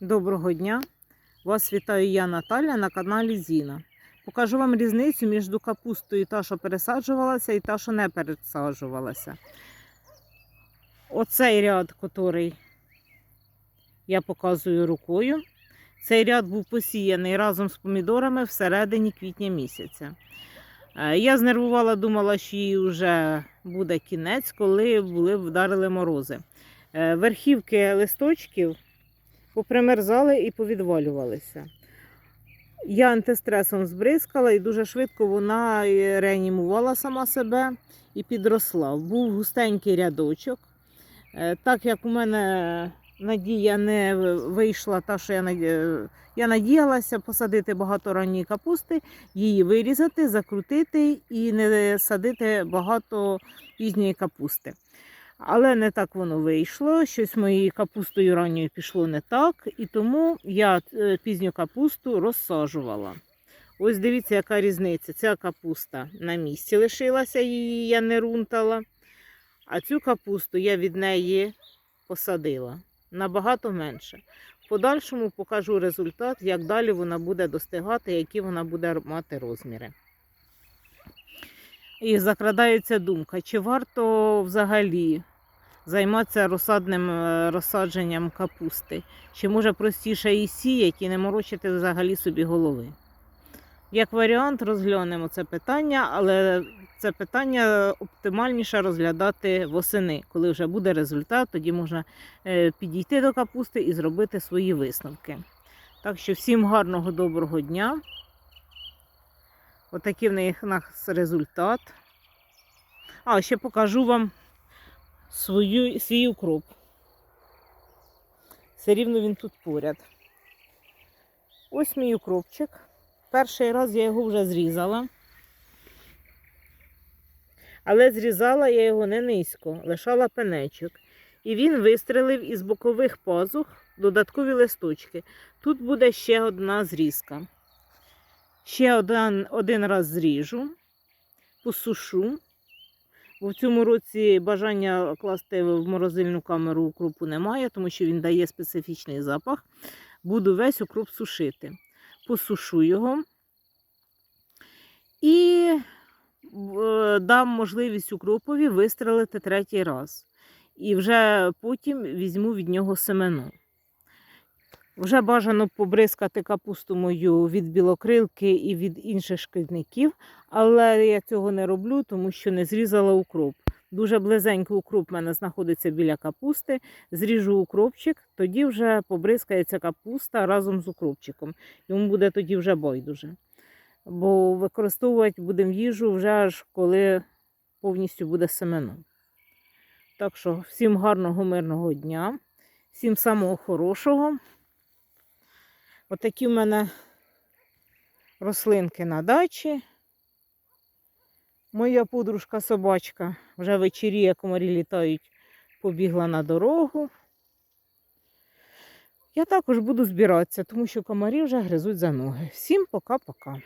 Доброго дня! Вас вітаю я Наталя на каналі Зіна. Покажу вам різницю між капустою та, що пересаджувалася, і та, що не пересаджувалася. Оцей ряд, який я показую рукою, цей ряд був посіяний разом з помідорами всередині квітня місяця. Е, Я знервувала, думала, що їй вже буде кінець, коли були вдарили морози. Е, Верхівки листочків попримерзали і повідвалювалися. Я антистресом збризкала і дуже швидко вона е, реанімувала сама себе і підросла. Був густенький рядочок. Е, Так як у мене надія не вийшла, та, що я, наді- я надіялася посадити багато ранньої капусти, її вирізати, закрутити і не садити багато пізньої капусти. Але не так воно вийшло. Щось моєю капустою ранньою пішло не так, і тому я е, пізню капусту розсаджувала. Ось дивіться, яка різниця. Ця капуста на місці лишилася, її я не рунтала. А цю капусту я від неї посадила набагато менше. В подальшому покажу результат, як далі вона буде достигати, які вона буде мати розміри. І закрадається думка, чи варто взагалі займатися розсадним е, розсадженням капусти, чи може простіше і сіяти і не морочити взагалі собі голови. Як варіант, розглянемо це питання, але це питання оптимальніше розглядати восени. Коли вже буде результат, тоді можна е, підійти до капусти і зробити свої висновки. Так що всім гарного доброго дня. Отакий в них нас результат. А, ще покажу вам свою, свій укроп. Все рівно він тут поряд. Ось мій укропчик. Перший раз я його вже зрізала. Але зрізала я його не низько, лишала пенечок. І він вистрелив із бокових пазух додаткові листочки. Тут буде ще одна зрізка. Ще один, один раз зріжу, посушу. Бо в цьому році бажання класти в морозильну камеру укропу немає, тому що він дає специфічний запах. Буду весь укроп сушити. Посушу його і е, дам можливість укропові вистрелити третій раз. І вже потім візьму від нього семено. Вже бажано побризкати капусту мою від білокрилки і від інших шкідників, але я цього не роблю, тому що не зрізала укроп. Дуже близенько укроп в мене знаходиться біля капусти. Зріжу укропчик, тоді вже побризкається капуста разом з укропчиком. Йому буде тоді вже байдуже. Бо використовувати будемо їжу вже аж коли повністю буде семено. Так що всім гарного, мирного дня, всім самого хорошого. Отакі в мене рослинки на дачі. Моя подружка собачка вже вечіріє, комарі літають, побігла на дорогу. Я також буду збиратися, тому що комарі вже гризуть за ноги. Всім пока-пока.